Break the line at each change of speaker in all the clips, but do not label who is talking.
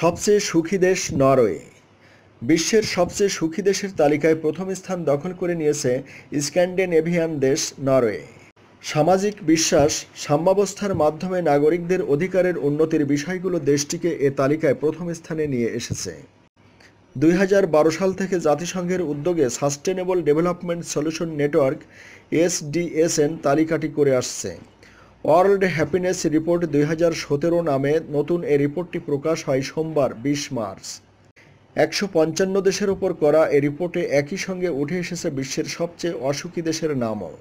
সবচেয়ে সুখী দেশ নরওয়ে। বিশ্বের সবচেয়ে সুখী দেশের তালিকায় প্রথম স্থান দখল করে নিয়েছে স্ক্যান্ডেনেভিয়ান দেশ নরওয়ে। সামাজিক বিশ্বাস, সাম্যাবস্থার মাধ্যমে নাগরিকদের অধিকারের উন্নতির বিষয়গুলো দেশটিকে এ তালিকায় প্রথম স্থানে নিয়ে এসেছে। দুই হাজার বারো সাল থেকে জাতিসংঘের উদ্যোগে sustainable development solution network, SDSN, তালিকাটি করে আসছে। ওয়ার্ল্ড হ্যাপিনেস রিপোর্ট দুই হাজার সতেরো নামে নতুন এই রিপোর্টটি প্রকাশ হয় সোমবার, বিশ মার্চ। একশো পঞ্চান্ন দেশের ওপর করা এ রিপোর্টে একই সঙ্গে উঠে এসেছে বিশ্বের সবচেয়ে অসুখী দেশের নামও।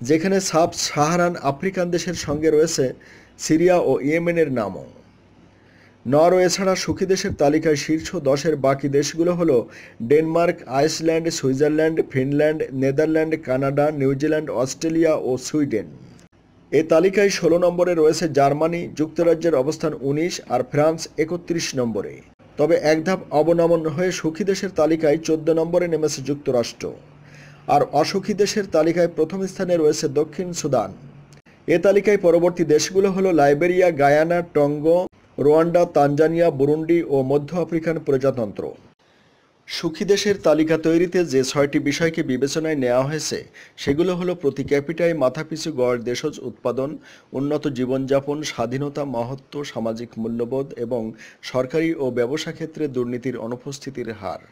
যেখানে সাব সাহারান আফ্রিকান দেশের সঙ্গে রয়েছে সিরিয়া ও ইয়েমেনের নামও। নরওয়ে ছাড়া সুখী দেশের তালিকায় শীর্ষ দশের বাকি দেশগুলো হলো Denmark, Iceland, Switzerland, Finland, Netherland, Canada, New Zealand, Australia ও সুইডেন। এ তালিকায় ষোলো নম্বরে রয়েছে জার্মানি, যুক্তরাজ্যের অবস্থান উনিশ আর ফ্রান্স একত্রিশ নম্বরে। তবে এক ধাপ অবনমন হয়ে সুখী দেশের তালিকায় চোদ্দ নম্বরে নেমেছে যুক্তরাষ্ট্র। আর অসুখী দেশের তালিকায় প্রথম স্থানে রয়েছে দক্ষিণ সুদান। এ তালিকায় পরবর্তী দেশগুলো হলো Liberia, Guyana, Togo, Rwanda, Tanzania, Burundi ও মধ্য আফ্রিকান প্রজাতন্ত্র। সুখী দেশের তালিকা তৈরিতে যে ছয়টি বিষয়কে বিবেচনায় নেওয়া হয়েছে, সেগুলো হলো প্রতি ক্যাপিটায় মাথাপিছু গড় দেশজ উৎপাদন, উন্নত জীবনযাপন, স্বাধীনতা, মহত্ব, সামাজিক মূল্যবোধ এবং সরকারি ও ব্যবসা ক্ষেত্রে দুর্নীতির অনুপস্থিতির হার।